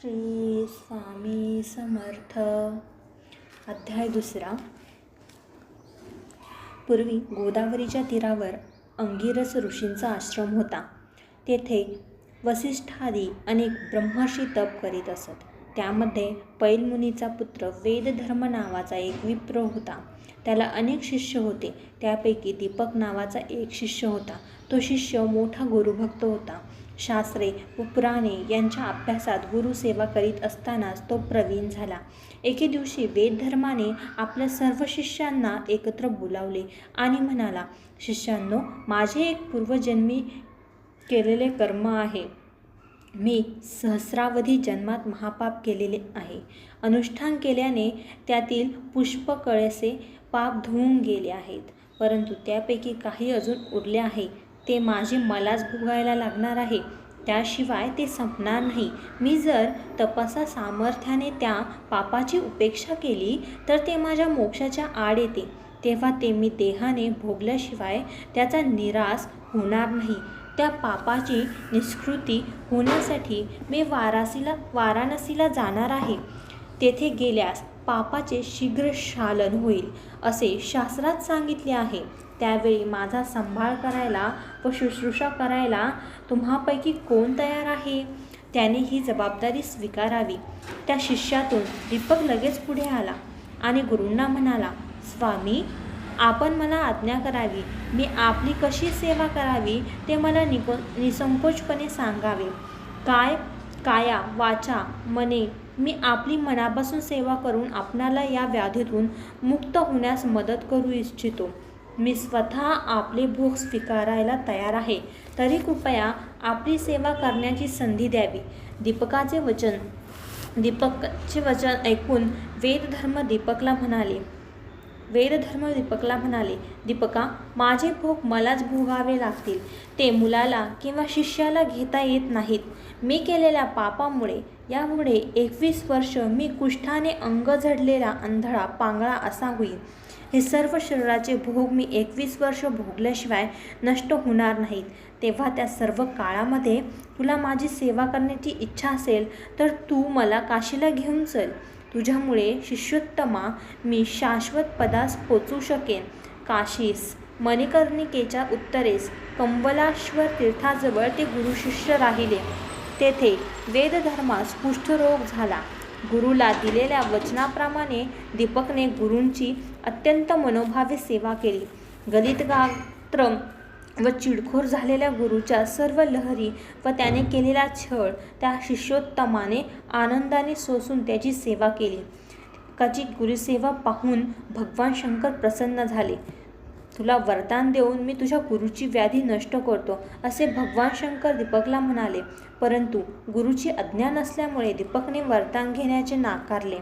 श्री स्वामी समर्थ. अध्याय दुसरा. पूर्वी गोदावरीच्या तीरावर अंगिरस ऋषींचा आश्रम होता. तेथे वसिष्ठादी अनेक ब्रह्माशी तप करीत असत. त्यामध्ये पैलमुनीचा पुत्र वेदधर्म नावाचा एक विप्र होता. त्याला अनेक शिष्य होते. त्यापैकी दीपक नावाचा एक शिष्य होता. तो शिष्य मोठा गुरुभक्त होता. शास्त्रे व पुराणे यांच्या अभ्यासात गुरुसेवा करीत असतानाच तो प्रवीण झाला. एके दिवशी वेदधर्माने आपल्या सर्व शिष्यांना एकत्र बोलावले आणि म्हणाला शिष्यांनो माझे एक पूर्वजन्मी केलेले कर्म आहे. मी सहस्रावधी जन्मात महापाप केलेले आहे. अनुष्ठान केल्याने त्यातील पुष्पकळसे पाप धुवून गेले आहेत. परंतु त्यापैकी काही अजून उरले आहे. ते माझे मलाच भोगायला लागणार आहे. त्याशिवाय ते संपणार नाही. मी जर तपासा सामर्थ्याने त्या पापाची उपेक्षा केली तर ते माझ्या मोक्षाच्या आड येते. तेव्हा ते मी देहाने भोगल्याशिवाय त्याचा निराश होणार नाही. त्या पापाची निष्कृती होण्यासाठी मी वारासीला वाराणसीला जाणार आहे. तेथे गेल्यास पापाचे शीघ्र शालन होईल असे शास्त्रात सांगितले आहे. त्यावेळी माझा सांभाळ करायला व शुश्रूषा करायला तुम्हापैकी कोण तयार आहे? त्याने ही जबाबदारी स्वीकारावी. त्या शिष्यातून दीपक लगेच पुढे आला आणि गुरूंना म्हणाला स्वामी आपण मला आज्ञा करावी. मी आपली कशी सेवा करावी ते मला निको निसंकोचपणे सांगावे. काय काया वाचा मने मी आपली मनापासून सेवा करून आपणाला या व्याधीतून मुक्त होण्यास मदत करू इच्छितो. मी स्वतः आपले भोग स्वीकारायला तयार आहे. तरी कृपया आपली सेवा करण्याची संधी द्यावी. दीपकाचे वचन दीपकचे वचन ऐकून वेदधर्म दीपकला म्हणाले. वेदधर्म दीपकला म्हणाले दीपका माझे भोग मलाच भोगावे लागतील. ते मुलाला किंवा शिष्याला घेता येत नाहीत. मी केलेल्या पापामुळे यामुळे एकवीस वर्ष मी कुष्ठाने अंग झडलेला अंधळा पांगळा असा होईल हे सर्व शरीराचे भोग मी एकवीस वर्ष भोगल्याशिवाय नष्ट होणार नाहीत. तेव्हा त्या सर्व काळामध्ये तुला माझी सेवा करण्याची इच्छा असेल तर तू मला काशीला घेऊन चल. तुझ्यामुळे शिष्योत्तमा मी शाश्वत पदास पोचू शकेन. काशीस मणिकर्णिकेच्या उत्तरेस कंबलाश्वर तीर्थाजवळ ते गुरुशिष्य राहिले. तेथे वेदधर्मास कुष्ठरोग झाला. गुरुला दिलेल्या वचनाप्रमाणे दीपकने गुरूंची अत्यंत मनोभावे सेवा केली. गलित गात्र व चिडखोर झालेल्या गुरुच्या सर्व लहरी व त्याने केलेला छळ त्या शिष्योत्तमाने आनंदाने सोसून त्याची सेवा केली. काची गुरुसेवा पाहून भगवान शंकर प्रसन्न झाले. तुला वरदान देऊन मी तुझ्या गुरुची व्याधी नष्ट करतो असे भगवान शंकर दीपकला म्हणाले. परंतु गुरुची अज्ञान असल्यामुळे दीपकने वरदान घेण्याचे नाकारले.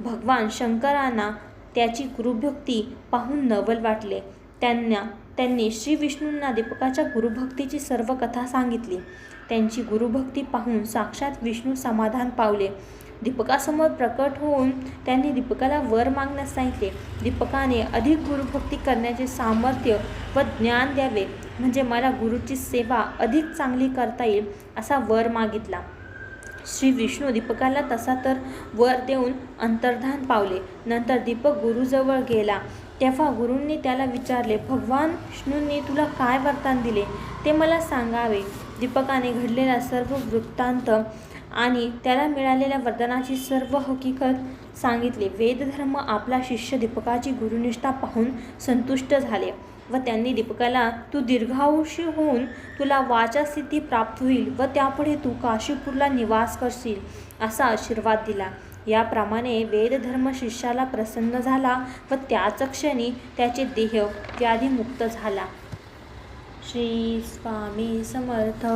भगवान शंकरांना त्याची गुरुभक्ती पाहून नवल वाटले. त्यांना त्यांनी श्री विष्णूंना दीपकाच्या गुरुभक्तीची सर्व कथा सांगितली. त्यांची गुरुभक्ती पाहून साक्षात विष्णू समाधान पावले. दीपकासमोर प्रकट होऊन त्यांनी दीपकाला वर मागण्यास सांगितले. दीपकाने अधिक गुरुभक्ती करण्याचे सामर्थ्य व ज्ञान द्यावे. म्हणजे मला गुरुची सेवा अधिक चांगली करता येईल असा वर मागितला. श्री विष्णू दीपकाला तसा तर वर देऊन अंतर्धान पावले. नंतर दीपक गुरुजवळ गेला. तेव्हा गुरूंनी त्याला विचारले भगवान विष्णूंनी तुला काय वरदान दिले? ते मला सांगावे. दीपकाने घडलेला सर्व वृत्तांत आणि त्याला मिळालेल्या वरदानाची सर्व हकीकत सांगितले. वेदधर्म आपला शिष्य दीपकाची गुरुनिष्ठा पाहून संतुष्ट झाले व त्यांनी दीपकाला तू दीर्घायुषी होऊन तुला वाचा प्राप्त होईल व त्यापुढे तू काशीपूरला निवास करशील असा आशीर्वाद दिला. याप्रमाणे वेदधर्म शिष्याला प्रसन्न झाला व त्याच क्षणी त्याचे देह व्याधीमुक्त झाला. श्री स्वामी समर्थ.